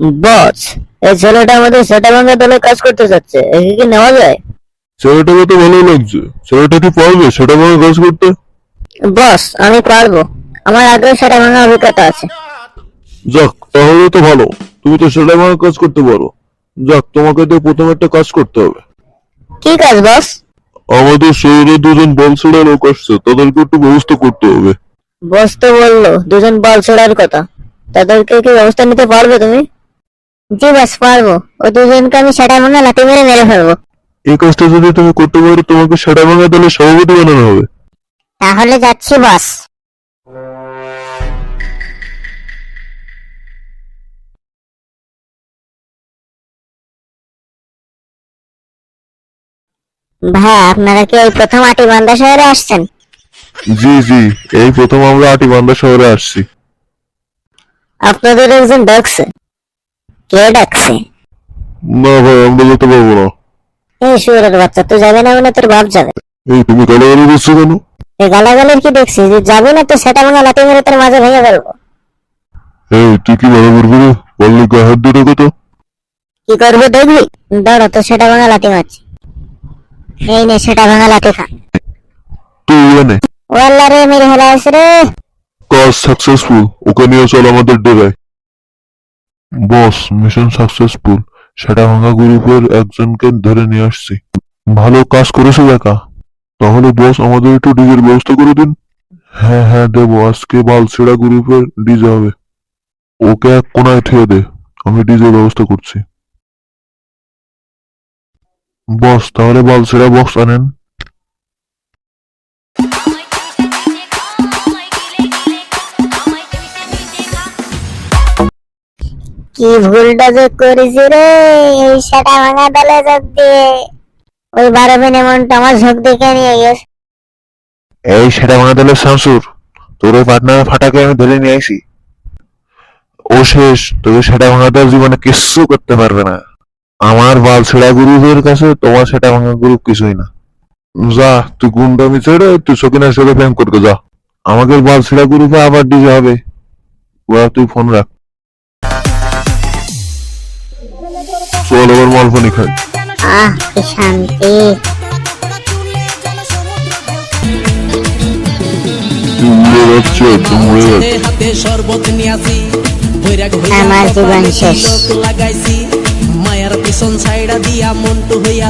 বস এই ছেলেটা আমাদের সেটা ভাঙা দলে কাজ করতে চাচ্ছে একে কি নেওয়া যায়? ছেলেটাকে তো ভালো লাগছে ছেলেটা কি পারবে সেটা ভাঙা কাজ করতে? বস আমি পারব আমার আগেও সেটা ভাঙা অভিজ্ঞতা আছে। যাক তাহলে তো ভালো তুমি তো সেটা ভাঙা কাজ করতে পারো। যাক তোমাকে তো প্রথমে একটা কাজ করতে হবে। কি কাজ বস? আমাদের শহরে দুজন বল ছেড়া লোক আসছে তাদেরকে একটু ব্যবস্থা করতে হবে। বস তো বলল দুজন বল ছোড়ার কথা তাদেরকে কি ব্যবস্থা নিতে পারবে তুমি? জি বস পারব ওই দুজনকে আমি সেটা ভাঙা লাঠি মেরে মেরে ফেলব। এই কাজটা যদি তুমি করতে পারো তোমাকে সেটা ভাঙা দলে সভাপতি বানানো হবে। তাহলে যাচ্ছি বস। ভাই আপনারা কি এই প্রথম আটি বান্দা শহরে আসছেন? জি জি এই প্রথম আমরা আটিবান্ধা শহরে আসছি। আপনাদের একজন ডাকছে কে ডাকছে? না ভাই আমরা যেতে পারব না। এই শুয়োরের বাচ্চা তুই যাবে না মানে তোর বাপ যাবে? এই তুমি গালাগালি করছ কেন? এই গালাগালের কি দেখছি যে যাবি না তো সেটা ভাঙা লাঠি মেরে তোর মাঝে ভেঙে ফেলব। এই তুই কি ভালো করবি রে বললি গায়ে হাত দিয়ে তো কি করব দেখবি? দাঁড়ো তো সেটা ভাঙা লাঠি মারছি। এই নে সেটা ভাঙা লাঠি খা। তুই এনে ও আল্লাহ রে মেরে হেলা রে। কাজ সাকসেসফুল ওকে নিয়ে চল আমাদের ডেরায়। বস মিশন সাকসেসফুল সেটা ভাঙা গ্রুপের একজনকে ধরে নিয়ে আসছি। ভালো কাজ করেছ দেখা তাহলে বস, আমাদের একটু ডিজের ব্যবস্থা করে দিন। হ্যাঁ হ্যাঁ দেবো। আজকে বালছেড়া গ্রুপের ডিজে হবে। ওকে এক কোনায় ঠেয়ে দে। আমি ডিজের ব্যবস্থা করছি। বস, তাহলে বালছেড়া বক্স আনেন। কি ভুলটা করেছি রে? এই সেটা ভাঙা দলে যোগ দিয়ে। ওই বারো আমার দেখে নিয়ে গেছে। এই সেটা ভাঙা দিলে শামসুর, তোর ওই ফাটাকে আমি ধরে নিয়ে আসি ও শেষ, তোকে সেটা ভাঙা দেওয়ার জীবনে কিচ্ছু করতে পারবে না। আমার বাল ছেড়া গ্রুপের কাছে তোমার সেটা ভাঙা গুরু কিছুই না। যা, তুই গুন্ডামি ছেড়ে তুই সকিনের সাথে প্রেম করতে যা। আমাদের বাল ছেড়া গ্রুপে আবার ডিজে হবে। তুই ফোন রাখ। চল আবার মালফনি খাই। আহ কি শান্তি। আমার জীবন শেষ। লাগাইছি মায়ার পিছন সাইডা দিয়া মন্টু হইয়া